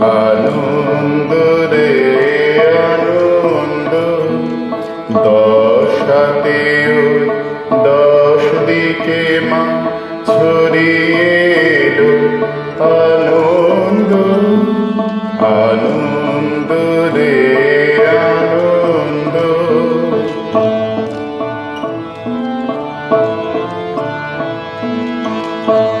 আনন্দ রে আনন্দ। দশ হাতে দশ দিকে মা ছড়িয়ে এলো আনন্দ। আনন্দ রে আনন্দ। ঘরে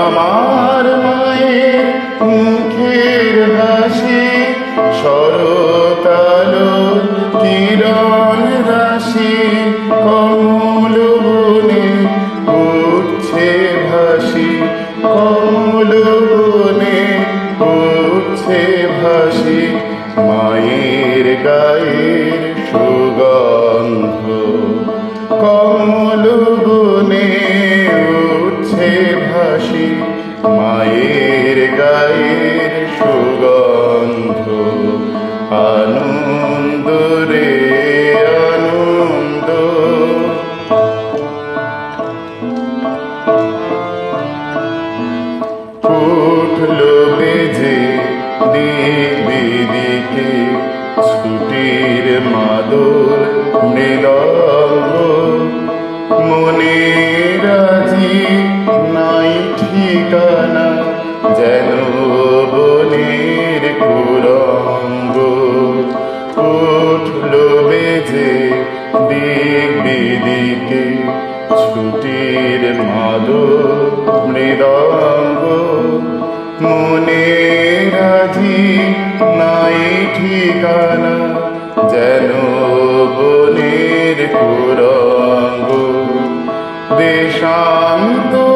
আমার মায়ের মুখের হাসি শরতালো কিরণ রাশি, কমল বনে উঠছে ভাসি, কমল বনে উঠছে ভাসি, মায়ের গায়ের সুগন্ধ, কমল মায়ের গায়ের সুগন্ধ আনন্দ রে আনন্দ। উঠল বেজে দিকে ছুটির মাদল মৃদঙ্গ মনে রাজি ঠিকানা যেন বনের কুরঙ্গ। উঠল বেজে দিক বিদিকে, ছুটির মাদল মৃদঙ্গ। মনে রাজি নাই ঠিকানা যেন বনের কুরঙ্গ। দেশান্তরে